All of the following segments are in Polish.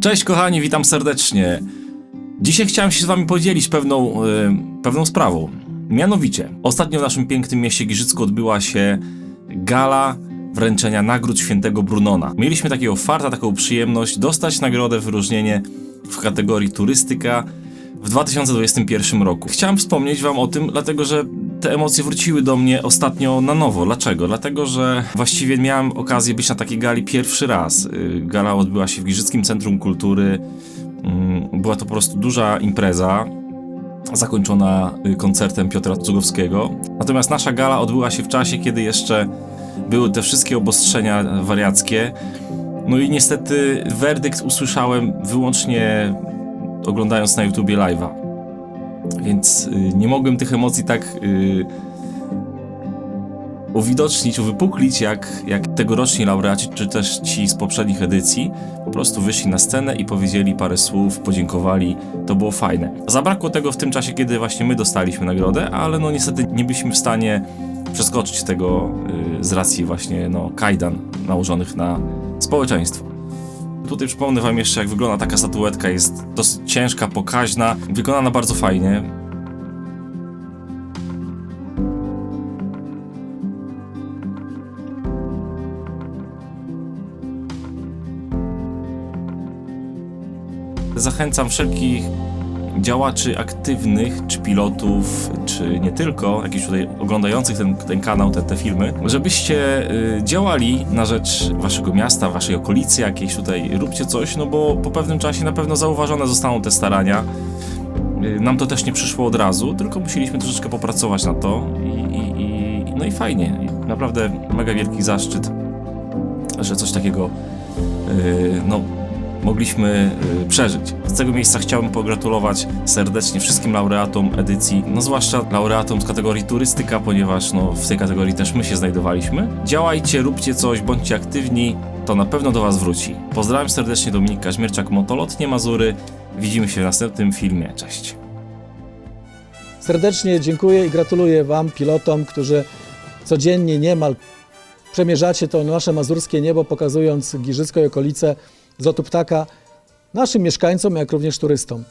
Cześć kochani, witam serdecznie. Dzisiaj chciałem się z wami podzielić pewną, e, pewną sprawą. Mianowicie, ostatnio w naszym pięknym mieście Giżycku odbyła się gala wręczenia nagród świętego Brunona. Mieliśmy takiego farta, taką przyjemność dostać nagrodę, wyróżnienie w kategorii turystyka w 2021 roku. Chciałem wspomnieć wam o tym, dlatego że te emocje wróciły do mnie ostatnio na nowo. Dlaczego? Dlatego, że właściwie miałem okazję być na takiej gali pierwszy raz. Y, Gala odbyła się w Giżyckim Centrum Kultury. Mm, Była to po prostu duża impreza, zakończona y, koncertem Piotra Cugowskiego. Natomiast nasza gala odbyła się w czasie, kiedy jeszcze były te wszystkie obostrzenia wariackie. No i niestety werdykt usłyszałem wyłącznie oglądając na YouTubie live'a. Więc y, nie mogłem tych emocji tak y, uwidocznić, uwypuklić, jak, jak tegoroczni laureaci, czy też ci z poprzednich edycji. Po prostu wyszli na scenę i powiedzieli parę słów, podziękowali. To było fajne. Zabrakło tego w tym czasie, kiedy właśnie my dostaliśmy nagrodę, ale no niestety nie byliśmy w stanie przeskoczyć tego y, z racji właśnie no, kajdan nałożonych na społeczeństwo. Tutaj przypomnę wam jeszcze, jak wygląda taka statuetka. Jest dosyć ciężka, pokaźna, wykonana bardzo fajnie. Zachęcam wszelkich działaczy aktywnych, czy pilotów, czy nie tylko, jakichś tutaj oglądających ten, ten kanał, te, te filmy, żebyście y, działali na rzecz waszego miasta, waszej okolicy jakiejś tutaj, róbcie coś, no bo po pewnym czasie na pewno zauważone zostaną te starania. Y, nam to też nie przyszło od razu, tylko musieliśmy troszeczkę popracować na to i, i, i no i fajnie. Naprawdę mega wielki zaszczyt, że coś takiego y, no, mogliśmy y, przeżyć. Z tego miejsca chciałbym pogratulować serdecznie wszystkim laureatom edycji, no zwłaszcza laureatom z kategorii turystyka, ponieważ no, w tej kategorii też my się znajdowaliśmy. Działajcie, róbcie coś, bądźcie aktywni, to na pewno do Was wróci. Pozdrawiam serdecznie Dominik Kaźmierczak, Motolotnie Mazury. Widzimy się w następnym filmie. Cześć. Serdecznie dziękuję i gratuluję Wam, pilotom, którzy codziennie niemal przemierzacie to nasze mazurskie niebo, pokazując Giżycko i okolice z lotu ptaka naszym mieszkańcom, jak również turystom.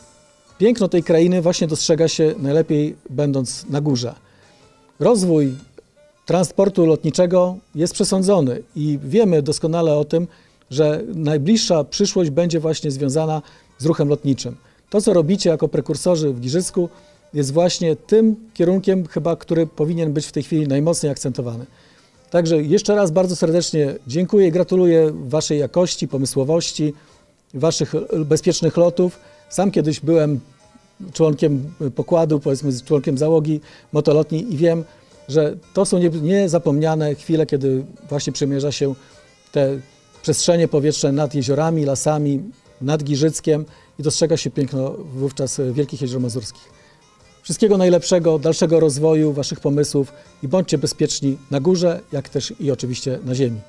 Piękno tej krainy właśnie dostrzega się najlepiej będąc na górze. Rozwój transportu lotniczego jest przesądzony i wiemy doskonale o tym, że najbliższa przyszłość będzie właśnie związana z ruchem lotniczym. To, co robicie jako prekursorzy w Giżycku, jest właśnie tym kierunkiem chyba, który powinien być w tej chwili najmocniej akcentowany. Także jeszcze raz bardzo serdecznie dziękuję i gratuluję Waszej jakości, pomysłowości, Waszych bezpiecznych lotów. Sam kiedyś byłem członkiem pokładu, powiedzmy członkiem załogi motolotni i wiem, że to są nie- niezapomniane chwile, kiedy właśnie przemierza się te przestrzenie powietrzne nad jeziorami, lasami, nad Giżyckiem i dostrzega się piękno wówczas Wielkich Jezior Mazurskich. Wszystkiego najlepszego, dalszego rozwoju Waszych pomysłów i bądźcie bezpieczni na górze, jak też i oczywiście na ziemi.